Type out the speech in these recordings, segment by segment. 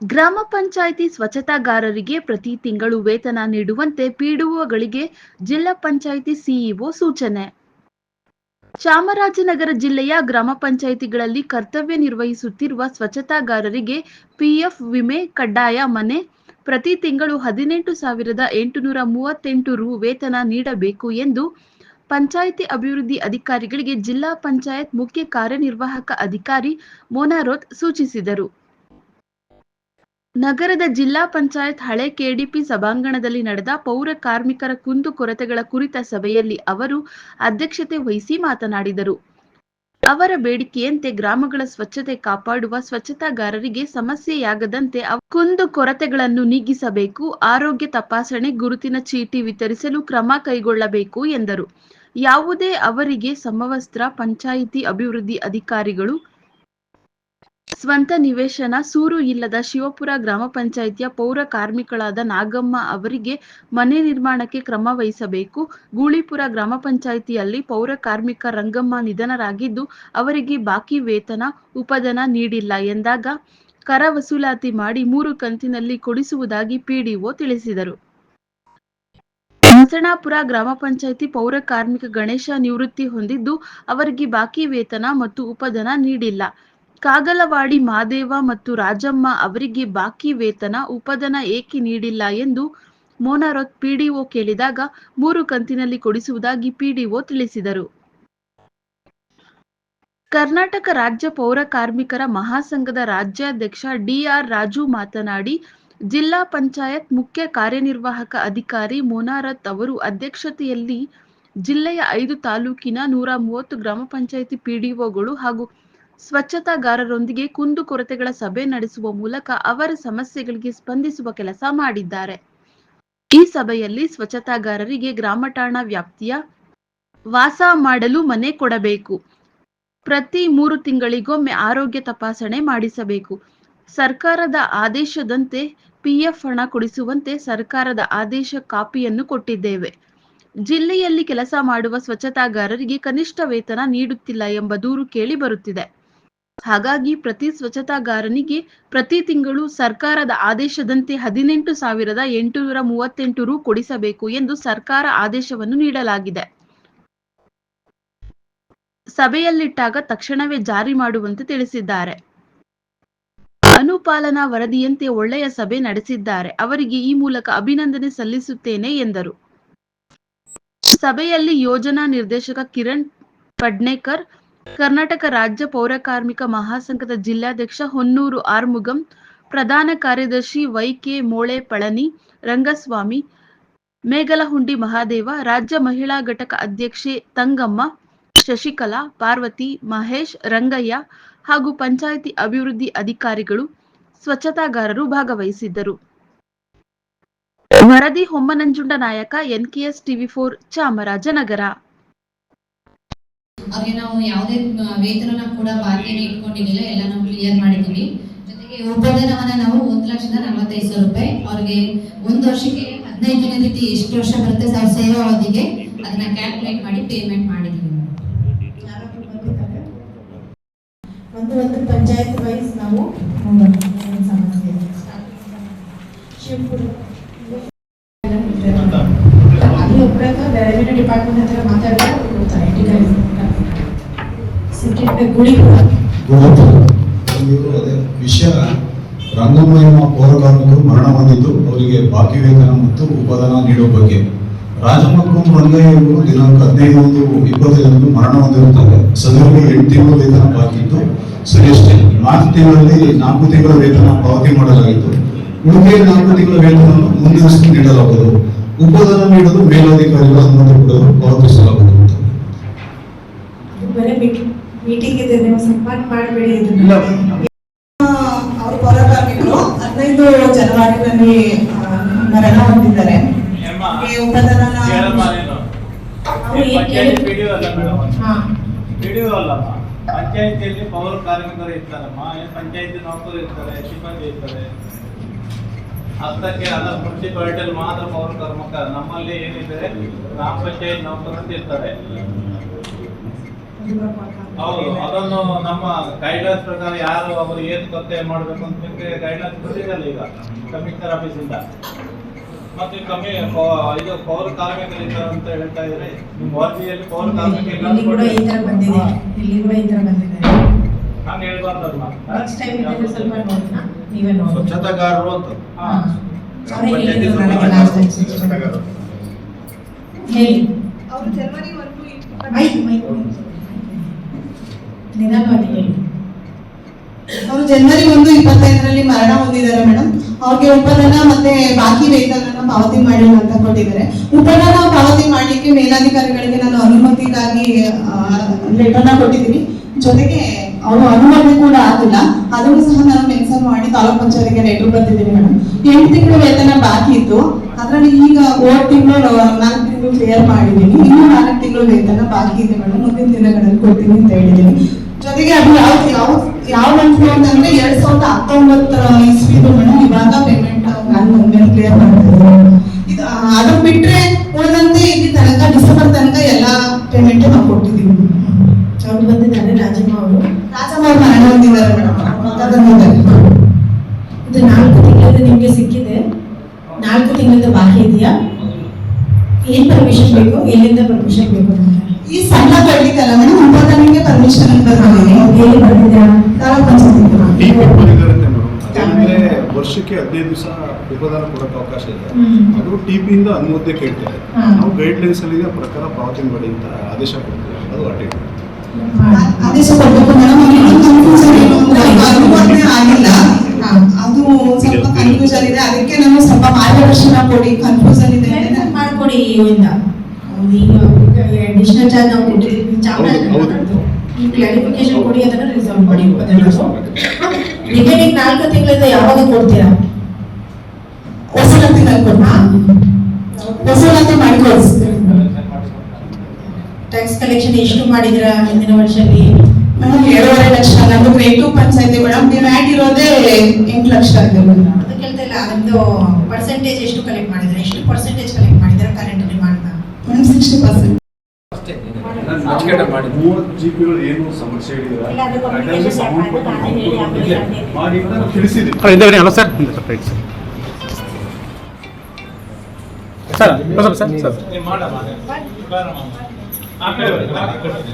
ಗ್ರಾಮ ಪಂಚಾಯಿತಿ ಸ್ವಚ್ಛತಾಗಾರರಿಗೆ ಪ್ರತಿ ತಿಂಗಳು ವೇತನ ನೀಡುವಂತೆ ಪಿಡಿಒಗಳಿಗೆ ಜಿಲ್ಲಾ ಪಂಚಾಯಿತಿ ಸಿಇಒ ಸೂಚನೆ. ಚಾಮರಾಜನಗರ ಜಿಲ್ಲೆಯ ಗ್ರಾಮ ಪಂಚಾಯಿತಿಗಳಲ್ಲಿ ಕರ್ತವ್ಯ ನಿರ್ವಹಿಸುತ್ತಿರುವ ಸ್ವಚ್ಛತಾಗಾರರಿಗೆ ಪಿಎಫ್ ವಿಮೆ, ಕಡ್ಡಾಯ ಮನೆ, ಪ್ರತಿ ತಿಂಗಳು ಹದಿನೆಂಟು ಸಾವಿರದ ಎಂಟುನೂರ ಮೂವತ್ತೆಂಟು ರು ವೇತನ ನೀಡಬೇಕು ಎಂದು ಪಂಚಾಯಿತಿ ಅಭಿವೃದ್ಧಿ ಅಧಿಕಾರಿಗಳಿಗೆ ಜಿಲ್ಲಾ ಪಂಚಾಯತ್ ಮುಖ್ಯ ಕಾರ್ಯನಿರ್ವಾಹಕ ಅಧಿಕಾರಿ ಮೋನಾರೋತ್ ಸೂಚಿಸಿದರು. ನಗರದ ಜಿಲ್ಲಾ ಪಂಚಾಯತ್ ಹಳೆ ಕೆಡಿಪಿ ಸಭಾಂಗಣದಲ್ಲಿ ನಡೆದ ಪೌರ ಕಾರ್ಮಿಕರ ಕುಂದು ಕೊರತೆಗಳ ಕುರಿತ ಸಭೆಯಲ್ಲಿ ಅವರು ಅಧ್ಯಕ್ಷತೆ ವಹಿಸಿ ಮಾತನಾಡಿದರು. ಅವರ ಬೇಡಿಕೆಯಂತೆ ಗ್ರಾಮಗಳ ಸ್ವಚ್ಛತೆ ಕಾಪಾಡುವ ಸ್ವಚ್ಛತಾಗಾರರಿಗೆ ಸಮಸ್ಯೆಯಾಗದಂತೆ ಕುಂದು ಕೊರತೆಗಳನ್ನು ನೀಗಿಸಬೇಕು, ಆರೋಗ್ಯ ತಪಾಸಣೆ, ಗುರುತಿನ ಚೀಟಿ ವಿತರಿಸಲು ಕ್ರಮ ಕೈಗೊಳ್ಳಬೇಕು ಎಂದರು. ಯಾವುದೇ ಅವರಿಗೆ ಸಮವಸ್ತ್ರ, ಪಂಚಾಯಿತಿ ಅಭಿವೃದ್ಧಿ ಅಧಿಕಾರಿಗಳು ಸ್ವಂತ ನಿವೇಶನ ಸೂರು ಇಲ್ಲದ ಶಿವಪುರ ಗ್ರಾಮ ಪಂಚಾಯಿತಿಯ ಪೌರ ಕಾರ್ಮಿಕಳಾದ ನಾಗಮ್ಮ ಅವರಿಗೆ ಮನೆ ನಿರ್ಮಾಣಕ್ಕೆ ಕ್ರಮ ವಹಿಸಬೇಕು. ಗೂಳಿಪುರ ಗ್ರಾಮ ಪಂಚಾಯಿತಿಯಲ್ಲಿ ಪೌರ ಕಾರ್ಮಿಕ ರಂಗಮ್ಮ ನಿಧನರಾಗಿದ್ದು, ಅವರಿಗೆ ಬಾಕಿ ವೇತನ, ಉಪಧನ ನೀಡಿಲ್ಲ ಎಂದಾಗ ಕರ ವಸೂಲಾತಿ ಮಾಡಿ ಮೂರು ಕಂತಿನಲ್ಲಿ ಕೊಡಿಸುವುದಾಗಿ ಪಿಡಿಒ ತಿಳಿಸಿದರು. ಮಸಣಾಪುರ ಗ್ರಾಮ ಪಂಚಾಯಿತಿ ಪೌರ ಕಾರ್ಮಿಕ ಗಣೇಶ ನಿವೃತ್ತಿ ಹೊಂದಿದ್ದು, ಅವರಿಗೆ ಬಾಕಿ ವೇತನ ಮತ್ತು ಉಪಧನ ನೀಡಿಲ್ಲ. ಕಾಗಲವಾಡಿ ಮಾದೇವ ಮತ್ತು ರಾಜಮ್ಮ ಅವರಿಗೆ ಬಾಕಿ ವೇತನ, ಉಪಧನ ಏಕೆ ನೀಡಿಲ್ಲ ಎಂದು ಮೋನಾರತ್ ಪಿಡಿಒ ಕೇಳಿದಾಗ ಮೂರು ಕಂತಿನಲ್ಲಿ ಕೊಡಿಸುವುದಾಗಿ ಪಿಡಿಒ ತಿಳಿಸಿದರು. ಕರ್ನಾಟಕ ರಾಜ್ಯ ಪೌರ ಕಾರ್ಮಿಕರ ಮಹಾಸಂಘದ ರಾಜ್ಯಾಧ್ಯಕ್ಷ ಡಿಆರ್ ರಾಜು ಮಾತನಾಡಿ, ಜಿಲ್ಲಾ ಪಂಚಾಯತ್ ಮುಖ್ಯ ಕಾರ್ಯನಿರ್ವಾಹಕ ಅಧಿಕಾರಿ ಮೋನಾರತ್ ಅವರು ಅಧ್ಯಕ್ಷತೆಯಲ್ಲಿ ಜಿಲ್ಲೆಯ ಐದು ತಾಲೂಕಿನ ನೂರ ಮೂವತ್ತು ಗ್ರಾಮ ಪಂಚಾಯಿತಿ ಪಿಡಿಒಗಳು ಹಾಗೂ ಸ್ವಚ್ಛತಾಗಾರರೊಂದಿಗೆ ಕುಂದುಕೊರತೆಗಳ ಸಭೆ ನಡೆಸುವ ಮೂಲಕ ಅವರ ಸಮಸ್ಯೆಗಳಿಗೆ ಸ್ಪಂದಿಸುವ ಕೆಲಸ ಮಾಡಿದ್ದಾರೆ. ಈ ಸಭೆಯಲ್ಲಿ ಸ್ವಚ್ಛತಾಗಾರರಿಗೆ ಗ್ರಾಮಠಾಣ ವ್ಯಾಪ್ತಿಯ ವಾಸ ಮಾಡಲು ಮನೆ ಕೊಡಬೇಕು. ಪ್ರತಿ ಮೂರು ತಿಂಗಳಿಗೊಮ್ಮೆ ಆರೋಗ್ಯ ತಪಾಸಣೆ ಮಾಡಿಸಬೇಕು. ಸರ್ಕಾರದ ಆದೇಶದಂತೆ ಪಿಎಫ್ ಹಣ ಕೊಡಿಸುವಂತೆ ಸರ್ಕಾರದ ಆದೇಶ ಕಾಪಿಯನ್ನು ಕೊಟ್ಟಿದ್ದೇವೆ. ಜಿಲ್ಲೆಯಲ್ಲಿ ಕೆಲಸ ಮಾಡುವ ಸ್ವಚ್ಛತಾಗಾರರಿಗೆ ಕನಿಷ್ಠ ವೇತನ ನೀಡುತ್ತಿಲ್ಲ ಎಂಬ ದೂರು ಕೇಳಿ ಬರುತ್ತಿದೆ. ಹಾಗಾಗಿ ಪ್ರತಿ ಸ್ವಚ್ಛತಾಗಾರನಿಗೆ ಪ್ರತಿ ತಿಂಗಳು ಸರ್ಕಾರದ ಆದೇಶದಂತೆ ಹದಿನೆಂಟು ಸಾವಿರದ ಎಂಟುನೂರ ಮೂವತ್ತೆಂಟು ರು ಕೊಡಿಸಬೇಕು ಎಂದು ಸರ್ಕಾರ ಆದೇಶವನ್ನು ನೀಡಲಾಗಿದೆ. ಸಭೆಯಲ್ಲಿಟ್ಟಾಗ ತಕ್ಷಣವೇ ಜಾರಿ ಮಾಡುವಂತೆ ತಿಳಿಸಿದ್ದಾರೆ. ಅನುಪಾಲನಾ ವರದಿಯಂತೆ ಒಳ್ಳೆಯ ಸಭೆ ನಡೆಸಿದ್ದಾರೆ. ಅವರಿಗೆ ಈ ಮೂಲಕ ಅಭಿನಂದನೆ ಸಲ್ಲಿಸುತ್ತೇನೆ ಎಂದರು. ಸಭೆಯಲ್ಲಿ ಯೋಜನಾ ನಿರ್ದೇಶಕ ಕಿರಣ್ ಪಡ್ನೇಕರ್ ಕರ್ನಾಟಕ ರಾಜ್ಯ ಪೌರಕಾರ್ಮಿಕ ಮಹಾಸಂಘದ ಜಿಲ್ಲಾಧ್ಯಕ್ಷ ಹೊನ್ನೂರು ಆರ್ಮುಗಂ, ಪ್ರಧಾನ ಕಾರ್ಯದರ್ಶಿ ವೈಕೆ ಮೋಳೆ ಪಳನಿ ರಂಗಸ್ವಾಮಿ, ಮೇಗಲಹುಂಡಿ ಮಹಾದೇವ, ರಾಜ್ಯ ಮಹಿಳಾ ಘಟಕ ಅಧ್ಯಕ್ಷೆ ತಂಗಮ್ಮ, ಶಶಿಕಲಾ, ಪಾರ್ವತಿ, ಮಹೇಶ್, ರಂಗಯ್ಯ ಹಾಗೂ ಪಂಚಾಯಿತಿ ಅಭಿವೃದ್ಧಿ ಅಧಿಕಾರಿಗಳು ಸ್ವಚ್ಛತಾಗಾರರು ಭಾಗವಹಿಸಿದ್ದರು. ವರದಿ ಹೊಮ್ಮನಂಜುಂಡ ನಾಯಕ, ಎನ್ಕೆಎಸ್ ಟಿವಿ ಫೋರ್ ಚಾಮರಾಜನಗರ. ಅವ್ರಿಗೆ ನಾವು ಯಾವುದೇ ವೇತನ ಕೂಡ ಬಾಕಿಯನ್ನು ಇಟ್ಕೊಂಡಿರಲಿಲ್ಲ ಎಲ್ಲ ನಾವು ಕ್ಲಿಯರ್ ಮಾಡಿದ್ದೀವಿ ಜೊತೆಗೆ ಉಪಧನವನ್ನು ನಾವು ಒಂದು ಲಕ್ಷದ ನಲವತ್ತೈದು ಸಾವಿರ ರೂಪಾಯಿ ಅವ್ರಿಗೆ ಒಂದು ವರ್ಷಕ್ಕೆ ಹದಿನೈದು ದಿನ ರೀತಿ ಎಷ್ಟು ವರ್ಷ ಬರುತ್ತೆ ಸರ್ ಸೇವಾ ಅವಧಿಗೆ ಅದನ್ನ ಕ್ಯಾಲ್ಕುಲೇಟ್ ಮಾಡಿ ಪೇಮೆಂಟ್ ಮಾಡಿದ್ದೀವಿ? ಒಂದು ಒಂದು ಪಂಚಾಯತ್ ವೈಸ್ ನಾವು ಸಮಸ್ಯೆ. ಶಿವಪುರ ಡಿಪಾರ್ಟ್ಮೆಂಟ್ ಹತ್ರ ಮಾತಾಡಿದ್ರೆ ಅದೇ ವಿಷಯ ರಂಗಮ್ಮ ಎಂಬ ಪೌರ ಕಾರ್ಮಿಕರು ಮರಣ ಹೊಂದಿದ್ದು ಅವರಿಗೆ ಬಾಕಿ ವೇತನ ಮತ್ತು ಉಪದಾನ ನೀಡುವ ಬಗ್ಗೆ. ರಾಜಮ್ಮ ಕುಂ ರಂಗಯ್ಯ ಇವರು ದಿನಾಂಕ ಹದಿನೈದು ಒಂದು ಇಪ್ಪತ್ತೈದರಂದು ಮರಣ ಹೊಂದಿರುತ್ತಾರೆ. ಸದರಿಗೆ ಎಂಟು ತಿಂಗಳು ವೇತನ ಬಾಕಿ ಇತ್ತು ಸರಿಯಷ್ಟೇ ನಾಲ್ಕು ತಿಂಗಳಲ್ಲಿ ನಾಲ್ಕು ತಿಂಗಳ ವೇತನ ಪಾವತಿ ಮಾಡಲಾಗಿತ್ತು. ಉಳಿಕೆ ನಾಲ್ಕು ತಿಂಗಳ ವೇತನವನ್ನು ಮುಂದಿನ ನೀಡಲಾಗುವುದು. ಉಪದಾನ ನೀಡಲು ಮೇಲಾಧಿಕಾರಿಗಳ ಅನುಮತಿ ಕೊಡಲು ಪಾವತಿಸಲಾಗುವುದು. ಮೀಟಿಂಗ್ ಇದೆ ನೀವು ಸಂಪರ್ಕ ಮಾಡಬೇಡಿ ಇಲ್ಲ. ಅವರು ಪೌರಕಾರ್ಮಿಕರು ಹದಿನೈದು ಜನವರಿನಲ್ಲಿ ಮರಣ ಹೊಂದಿದ್ದಾರೆ. ಉಪದಾನ ಅಲ್ಲಮ್ಮ ಪಂಚಾಯತಿಯಲ್ಲಿ ಪೌರ ಕಾರ್ಮಿಕರು ಇರ್ತಾರಮ್ಮ ಪಂಚಾಯತಿ ನೌಕರು ಇರ್ತಾರೆ ಸಿಬ್ಬಂದಿ ಇರ್ತಾರೆ. ಹತ್ತಕ್ಕೆ ಅಲ್ಲ ಮುನ್ಸಿಪಾಲಿಟಿಯಲ್ಲಿ ಮಾತ್ರ ಪೌರ ಕಾರ್ಮಿಕ. ನಮ್ಮಲ್ಲಿ ಏನಿದೆ ಗ್ರಾಮ ಪಂಚಾಯತ್ ನೌಕರು ಅಂತ ಇರ್ತಾರೆ. ಹೌದು ಅದನ್ನು ನಮ್ಮ ಗೈಡ್ಲೈನ್ಸ್ ಪ್ರಕಾರ ಯಾರು ಅವರು ಏನು ಗೊತ್ತೆ ಮಾಡಬೇಕು ಅಂತ ನಿಮಗೆ ಗೈಡ್ಲೈನ್ಸ್ ಬಂದಿದೆಯಲ್ಲ ಈಗ ಕಮಿಷನರ್ ಆಫೀಸಿಂದ ಮತ್ತೆ ಕಮ್ಮಿ ಇದು ಪೌರ ಕಾರ್ಮಿಕರಿದ್ದಾರೆ ಅಂತ ಹೇಳ್ತಾ ಇದ್ರೆ ನಿಮ್ಮ ವರದಿಯಲ್ಲಿ ಪೌರ ಕಾರ್ಮಿಕರಿಲ್ಲ ಇಲ್ಲಿ ಕೂಡ ಈ ತರ ಬಂದಿದೆ. ಇಲ್ಲಿ ಕೂಡ ಈ ತರ ಬಂದಿದೆ. ಹಂಗೆ ಹೇಳ್ಬಾರ್ದಲ್ವಾ ನೆಕ್ಸ್ಟ್ ಟೈಮ್ ಇದನ್ನು ಸ್ವಲ್ಪ ನೋಡೋಣ ನೀವೇ ನೋಡಿ ಸ್ವಚ್ಛತಾಗಾರರು ಅಂತ. ಹಾ. ಅವರೇ ಹೇಳಿದ್ರು ನನಗೆ last time. ಸ್ವಚ್ಛತಾಗಾರರು. ಹೇಳಿ. ಅವರು ಜರ್ಮನಿ ಒಂದು ಮೈಕ್ ಮೈಕ್ ಹೇಳಿ ಅವರು ಜನವರಿ ಒಂದು ಇಪ್ಪತ್ತೈದರಲ್ಲಿ ಮರಣ ಹೊಂದಿದ್ದಾರೆ ಮೇಡಮ್ ಅವ್ರಿಗೆ ಉಪನನ ಮತ್ತೆ ಬಾಕಿ ವೇತನ ಪಾವತಿ ಮಾಡಿಲ್ಲ ಅಂತ ಕೊಟ್ಟಿದ್ದಾರೆ. ಉಪನನ ಪಾವತಿ ಮಾಡಲಿಕ್ಕೆ ಮೇಲಾಧಿಕಾರಿಗಳಿಗೆ ನಾನು ಅನುಮತಿಗಾಗಿ ಲೆಟರ್ನ ಕೊಟ್ಟಿದ್ದೀನಿ. ಜೊತೆಗೆ ಅವರು ಅನುಮತಿ ಕೂಡ ಆಗಿಲ್ಲ. ಅದನ್ನು ಸಹ ನಾನು ಮೆನ್ಷನ್ ಮಾಡಿ ತಾಲೂಕ್ ಪಂಚಾಯತ್ಗೆ ಲೆಟರ್ ಬರ್ತಿದ್ದೀನಿ ಮೇಡಮ್ ಎಂಟು ತಿಂಗಳು ವೇತನ ಬಾಕಿ ಇತ್ತು. ಅದರಲ್ಲಿ ಈಗ ಓದ್ ತಿಂಗಳು ನಾಲ್ಕು ತಿಂಗಳು ಕ್ಲಿಯರ್ ಮಾಡಿದ್ದೀನಿ. ಇನ್ನೂ ನಾಲ್ಕು ತಿಂಗಳು ವೇತನ ಬಾಕಿ ಇದೆ ಮೇಡಮ್ ಮುಂದಿನ ದಿನಗಳಲ್ಲಿ ಕೊಡ್ತೀನಿ ಅಂತ ಹೇಳಿದ್ದೀನಿ. ಜೊತೆಗೆ ಅದು ಯಾವ ಯಾವ ಯಾವ ಅಂತ ಅಂತಂದ್ರೆ ಎರಡ್ ಸಾವಿರದ ಹತ್ತೊಂಬತ್ತರ ಇಸ್ವಿದು ಮೇಡಮ್ ಇವಾಗ ಪೇಮೆಂಟ್ ನಾನು ಮುಂದೆ ಕ್ಲಿಯರ್ ಮಾಡ್ತಿದ್ದೆ ಇದು ಅದು ಬಿಟ್ರೆ ಉಳಿದಂತೆ ಇಲ್ಲಿ ತನಕ ಡಿಸೆಂಬರ್ ತನಕ ಎಲ್ಲಾ ಪೇಮೆಂಟ್ ನಾವು ಕೊಟ್ಟಿದ್ದೀವಿ. ಅವ್ರು ಬಂದಿದ್ದಾರೆ ರಾಜಮ್ಮ ಅವರು. ರಾಜಮ್ಮ ಅವ್ರು ಮರಣ ಹೊಂದಿದ್ದಾರೆ ಮೇಡಮ್ ಇದು ನಾಲ್ಕು ತಿಂಗಳದ್ದು ನಿಮಗೆ ಸಿಕ್ಕಿದೆ. ನಾಲ್ಕು ತಿಂಗಳದ್ದು ಬಾಕಿ ಇದೆಯಾ? ಏನ್ ಪರ್ಮಿಷನ್ ಬೇಕು? ಎಲ್ಲಿಂದ ಪರ್ಮಿಷನ್ ಬೇಕು ಈ ಸಣ್ಣ ಕಡ್ಲಿಕ್ಕಲ್ಲ ಮೇಡಮ್ ಬಂದಿದ್ದಾರಂತೆ ವರ್ಷಕ್ಕೆ ಹದಿನೈದು ದಿವಸ ಉಪದಾನ ಕೊಡಕ್ಕೆ ಅವಕಾಶ ಇದೆ. ಅದು ಟಿ ಪಿಯಿಂದ ಅನುಮೋದನೆ ಕೇಳ್ತಾರೆ. ನಾವು ಗೈಡ್ ಲೈನ್ಸ್ ಅಲ್ಲಿ ಪ್ರಕಾರ ಪಾವತಿ ಮಾಡಿ ಅಂತ ಆದೇಶ ಕೊಡ್ತೀವಿ. ಅದು ಅಟೆಂಡ್ ಆದೇಶ ಕೊಡ್ಬೇಕು. ಮೇಡಮ್ ಕನ್ಫ್ಯೂಷನ್ ಏನು ಅಂದ್ರೆ ಅನುಮೋದನೆ ಆಗಿಲ್ಲ. ಅದು ಸ್ವಲ್ಪ ಕನ್ಫ್ಯೂಷನ್ ಇದೆ. ಅದಕ್ಕೆ ನಾನು ಸ್ವಲ್ಪ ಮಾರ್ಗದರ್ಶನ ಕೊಡಿ. ಕನ್ಫ್ಯೂಷನ್ ಇದೆ ಮಾಡ್ಕೊಡಿ ಇವಿಂದ ಈಗ ಅಡಿಷನಲ್ ಚಾರ್ಜ್ ನಾವು ಕೊಟ್ಟಿದ್ದೀವಿ. ಈ ಕ್ಲಾರಿಫಿಕೇಶನ್ ಕೊಡಿ ಅದನ್ನ ರಿಸಾಲ್ವ್ ಮಾಡಿ ರಿಮೈನಿಂಗ್ ನಾಲ್ಕು ತಿಂಗಳಿಂದ ಯಾವಾಗ ಕೊಡ್ತೀರಾ? ಕೊಡ್ತಾ? ವಸೂಲಾತಿ ಕೊಡಿಸ್ತೀನಿ ಟ್ಯಾಕ್ಸ್ ಕಲೆಕ್ಷನ್ ಎಷ್ಟು ಮಾಡಿದ್ರ ಹಿಂದಿನ ವರ್ಷದಲ್ಲಿ? ಮೇಡಮ್ ಏಳುವರೆ ಲಕ್ಷ ನಮ್ದು ಗ್ರೇಡ್ ಟು ಪಂಚಾಯತಿ ಮೇಡಮ್ ನೀವು ಆ್ಯಡ್ ಇರೋದೇ ಎಂಟು ಲಕ್ಷ ಆಗಿದೆ ಮೇಡಮ್ ಅದು ಕೇಳ್ತಾ ಇಲ್ಲ ಅದೊಂದು ಪರ್ಸೆಂಟೇಜ್ ಎಷ್ಟು ಕಲೆಕ್ಟ್ ಮಾಡಿದ್ರೆ ಎಷ್ಟು ಪರ್ಸೆಂಟೇಜ್ ಕಲೆಕ್ಟ್ ಮಾಡಿದ್ರೆ current demand madam sixty percent ಮೂವತ್ತು ಜಿ ಪಿಗಳು ಏನು ಸಮಸ್ಯೆ ಇಲ್ಲ, ಅದು ಯಾಕಂದ್ರೆ communication sound ಮಾಡ್ಬೇಕು, ಬಂದು ಆಮೇಲೆ ಹೇಳಿ, ಆಮೇಲೆ ಇಲ್ಲೇ ಹೇಳಿ. ಮಾಡಿ ಅಂತ ನಾವು ತಿಳಿಸಿದ್ವಿ ಹಿಂದೆ ಬನ್ನಿ ಅಲ್ಲ ಸರ್ ಹಿಂದೆ ಸ್ವಲ್ಪ ರೈಟ್ ಸರ್ ಸರ್ ಸ್ವಲ್ಪ ಸರ್ ಸರ್ ನೀವು ಮಾಡಮ್ಮ ಪ್ರಾರಂಭ ಮಾಡಿ. ಆ ಕಡೆ ಬನ್ನಿ, ಆ ಕಡೆ ಬನ್ನಿ.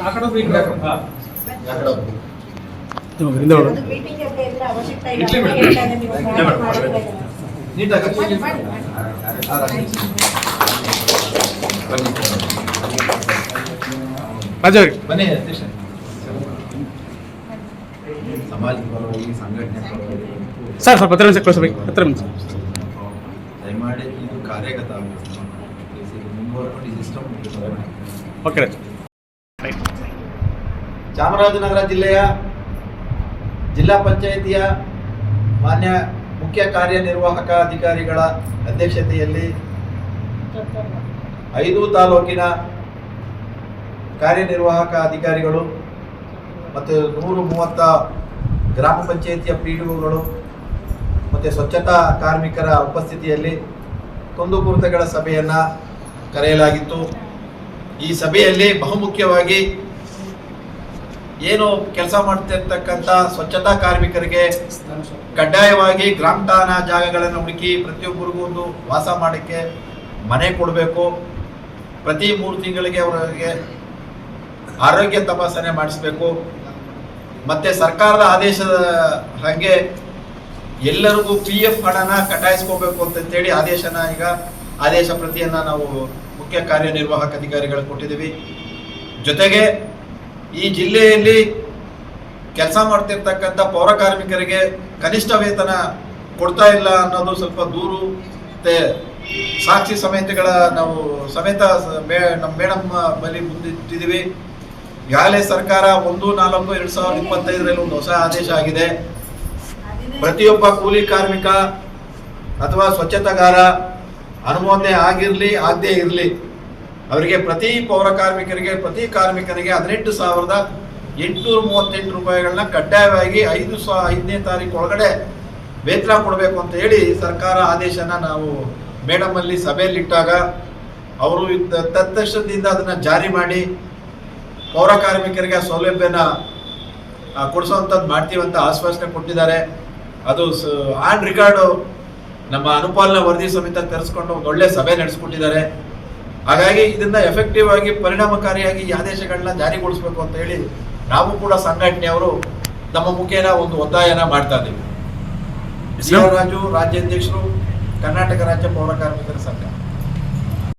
ಆ ಕಡೆ ಹೋಗಿ, ಈ ಕಡೆ ಹೋಗಿ. ಹಾ. ಇವಾಗ ಹಿಂದೆ ಹೋಗೋದು. ಇಡ್ಲಿ ಮೇಡಮ್. ಇಡ್ಲಿ ಮೇಡಮ್. ನೀಟಾಗಿ ರಾಜು ಅವ್ರಿಗೆ ಬನ್ನಿ ಸಮಾಜ ಪರವಾಗಿ ಸಂಘಟನೆ ಪರವಾಗಿ ಸರ್ ಸ್ವಲ್ಪ ಹತ್ತಿರ ನಿಮಿಷ ಕಳಿಸ್ಬೇಕು ಹತ್ತಿರ ನಿಮಿಷ ದಯಮಾಡಿ ಇದು ಕಾರ್ಯಗತ ಸಿಸ್ಟಮ್ ಓಕೆ ರಾಜು. ಚಾಮರಾಜನಗರ ಜಿಲ್ಲೆಯ ಜಿಲ್ಲಾ ಪಂಚಾಯಿತಿಯ ಮಾನ್ಯ ಮುಖ್ಯ ಕಾರ್ಯನಿರ್ವಾಹಕ ಅಧಿಕಾರಿಗಳ ಅಧ್ಯಕ್ಷತೆಯಲ್ಲಿ ಐದು ತಾಲೂಕಿನ ಕಾರ್ಯನಿರ್ವಾಹಕ ಅಧಿಕಾರಿಗಳು ಮತ್ತು ನೂರು ಮೂವತ್ತ ಗ್ರಾಮ ಪಂಚಾಯಿತಿಯ ಪಿ ಡಿ ಒಗಳು ಮತ್ತು ಸ್ವಚ್ಛತಾ ಕಾರ್ಮಿಕರ ಉಪಸ್ಥಿತಿಯಲ್ಲಿ ಕುಂದುಕೊರತೆಗಳ ಸಭೆಯನ್ನು ಕರೆಯಲಾಗಿತ್ತು. ಈ ಸಭೆಯಲ್ಲಿ ಬಹುಮುಖ್ಯವಾಗಿ ಏನು ಕೆಲಸ ಮಾಡ್ತಿರ್ತಕ್ಕಂಥ ಸ್ವಚ್ಛತಾ ಕಾರ್ಮಿಕರಿಗೆ ಕಡ್ಡಾಯವಾಗಿ ಗ್ರಾಮದಾನ ಜಾಗಗಳನ್ನು ಹುಡುಕಿ ಪ್ರತಿಯೊಬ್ಬರಿಗೂ ಒಂದು ವಾಸ ಮಾಡೋಕ್ಕೆ ಮನೆ ಕೊಡಬೇಕು. ಪ್ರತಿ ಮೂರು ತಿಂಗಳಿಗೆ ಅವರಿಗೆ ಆರೋಗ್ಯ ತಪಾಸಣೆ ಮಾಡಿಸ್ಬೇಕು. ಮತ್ತೆ ಸರ್ಕಾರದ ಆದೇಶದ ಹಾಗೆ ಎಲ್ಲರಿಗೂ ಪಿ ಎಫ್ ಹಣನ ಕಟಾಯಿಸ್ಕೋಬೇಕು ಹೇಳಿ ಆದೇಶನ ಈಗ ಆದೇಶ ಪ್ರತಿಯನ್ನ ನಾವು ಮುಖ್ಯ ಕಾರ್ಯನಿರ್ವಾಹಕ ಅಧಿಕಾರಿಗಳು ಕೊಟ್ಟಿದ್ದೀವಿ. ಜೊತೆಗೆ ಈ ಜಿಲ್ಲೆಯಲ್ಲಿ ಕೆಲಸ ಮಾಡ್ತಿರ್ತಕ್ಕಂಥ ಪೌರ ಕಾರ್ಮಿಕರಿಗೆ ಕನಿಷ್ಠ ವೇತನ ಕೊಡ್ತಾ ಇಲ್ಲ ಅನ್ನೋದು ಸ್ವಲ್ಪ ದೂರು ಮತ್ತೆ ಸಾಕ್ಷಿ ಸಮೇತಗಳ ನಾವು ಸಮೇತ ನಮ್ಮ ಮೇಡಮ್ ಬಳಿ ಮುಂದಿಟ್ಟಿದ್ದೀವಿ. ಈಗಾಗಲೇ ಸರ್ಕಾರ ಒಂದು, ನಾಲ್ಕು, ಎರಡ್ ಸಾವಿರದ ಇಪ್ಪತ್ತೈದರಲ್ಲಿ ಒಂದು ಹೊಸ ಆದೇಶ ಆಗಿದೆ. ಪ್ರತಿಯೊಬ್ಬ ಕೂಲಿ ಕಾರ್ಮಿಕ ಅಥವಾ ಸ್ವಚ್ಛತಾಗಾರ ಅನುಮೋದನೆ ಆಗಿರಲಿ, ಆಗದೇ ಇರಲಿ, ಅವರಿಗೆ ಪ್ರತಿ ಪೌರ ಕಾರ್ಮಿಕರಿಗೆ, ಪ್ರತಿ ಕಾರ್ಮಿಕರಿಗೆ ಹದಿನೆಂಟು ಸಾವಿರದ ಎಂಟುನೂರ ಮೂವತ್ತೆಂಟು ರೂಪಾಯಿಗಳನ್ನ ಕಡ್ಡಾಯವಾಗಿ ಐದು ಸಾ, ಐದನೇ ತಾರೀಕು ಒಳಗಡೆ ವೇತನ ಕೊಡಬೇಕು ಅಂತ ಹೇಳಿ ಸರ್ಕಾರ ಆದೇಶನ ನಾವು ಮೇಡಮ್ ಅಲ್ಲಿ ಸಭೆಯಲ್ಲಿಟ್ಟಾಗ ಅವರು ಅದನ್ನು ಅದನ್ನ ಜಾರಿ ಮಾಡಿ ಪೌರ ಕಾರ್ಮಿಕರಿಗೆ ಸೌಲಭ್ಯನ ಕೊಡಿಸೋವಂಥದ್ದು ಕೊಡಿಸುವಂಥದ್ದು ಮಾಡ್ತೀವಿ ಅಂತ ಆಶ್ವಾಸನೆ ಕೊಟ್ಟಿದ್ದಾರೆ. ಅದು ಆನ್ ರಿಕಾರ್ಡು ನಮ್ಮ ಅನುಪಾಲನ ವರದಿ ಸಮೇತ ತರಿಸ್ಕೊಂಡು ಒಂದು ಒಳ್ಳೆ ಸಭೆ ನಡೆಸ್ಕೊಟ್ಟಿದ್ದಾರೆ. ಹಾಗಾಗಿ ಇದನ್ನ ಎಫೆಕ್ಟಿವ್ ಆಗಿ ಪರಿಣಾಮಕಾರಿಯಾಗಿ ಈ ಆದೇಶಗಳನ್ನ ಜಾರಿಗೊಳಿಸಬೇಕು ಅಂತ ಹೇಳಿ ನಾವು ಕೂಡ ಸಂಘಟನೆಯವರು ನಮ್ಮ ಮುಖೇನ ಒಂದು ಒತ್ತಾಯನ ಮಾಡ್ತಾ ಇದ್ದೀವಿ. ರಾಜು ರಾಜ್ಯಾಧ್ಯಕ್ಷರು ಕರ್ನಾಟಕ ರಾಜ್ಯ ಪೌರ ಕಾರ್ಮಿಕರ ಸಂಘ.